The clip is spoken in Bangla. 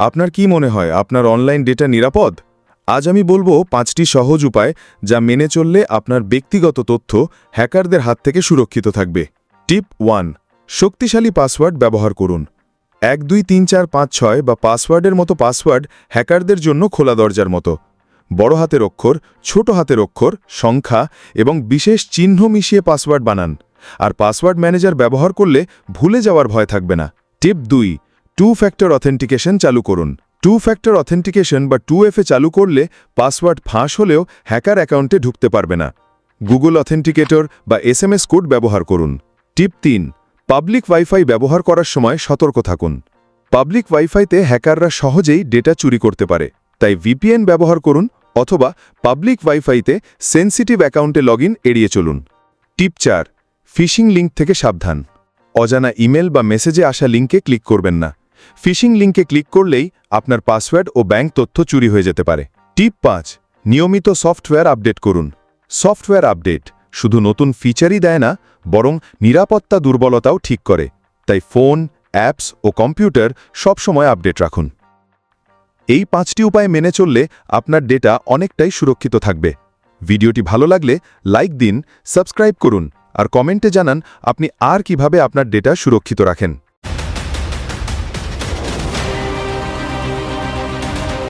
আপনার কি মনে হয়, আপনার অনলাইন ডেটা নিরাপদ? আজ আমি বলব পাঁচটি সহজ উপায় যা মেনে চললে আপনার ব্যক্তিগত তথ্য হ্যাকারদের হাত থেকে সুরক্ষিত থাকবে। টিপ ওয়ান, শক্তিশালী পাসওয়ার্ড ব্যবহার করুন। এক, দুই, তিন, চার, পাঁচ, ছয় বা পাসওয়ার্ডের মতো পাসওয়ার্ড হ্যাকারদের জন্য খোলা দরজার মতো। বড় হাতের অক্ষর, ছোট হাতের অক্ষর, সংখ্যা এবং বিশেষ চিহ্ন মিশিয়ে পাসওয়ার্ড বানান। আর পাসওয়ার্ড ম্যানেজার ব্যবহার করলে ভুলে যাওয়ার ভয় থাকবে না। টিপ দুই টু ফ্যাক্টর অথেন্টিকেশন চালু করুন। টু ফ্যাক্টর অথেন্টিকেশন বা টু এফে চালু করলে পাসওয়ার্ড ফাঁস হলেও হ্যাকার অ্যাকাউন্টে ঢুকতে পারবে না। গুগল অথেন্টিকেটর বা এসএমএস কোড ব্যবহার করুন। টিপ তিন পাবলিক ওয়াইফাই ব্যবহার করার সময় সতর্ক থাকুন। পাবলিক ওয়াইফাইতে হ্যাকাররা সহজেই ডেটা চুরি করতে পারে, তাই ভিপিএন ব্যবহার করুন অথবা পাবলিক ওয়াইফাইতে সেন্সিটিভ অ্যাকাউন্টে লগ এড়িয়ে চলুন। টিপ চার ফিশিং লিঙ্ক থেকে সাবধান। অজানা ইমেল বা মেসেজে আসা লিঙ্কে ক্লিক করবেন না। ফিশিং লিঙ্কে ক্লিক করলেই আপনার পাসওয়ার্ড ও ব্যাংক তথ্য চুরি হয়ে যেতে পারে। টিপ পাঁচ, নিয়মিত সফটওয়্যার আপডেট করুন। সফটওয়্যার আপডেট শুধু নতুন ফিচারই দেয় না, বরং নিরাপত্তা দুর্বলতাও ঠিক করে। তাই ফোন, অ্যাপস ও কম্পিউটার সবসময় আপডেট রাখুন। এই পাঁচটি উপায় মেনে চললে আপনার ডেটা অনেকটাই সুরক্ষিত থাকবে। ভিডিওটি ভালো লাগলে লাইক দিন, সাবস্ক্রাইব করুন, আর কমেন্টে জানান আপনি আর কীভাবে আপনার ডেটা সুরক্ষিত রাখেন।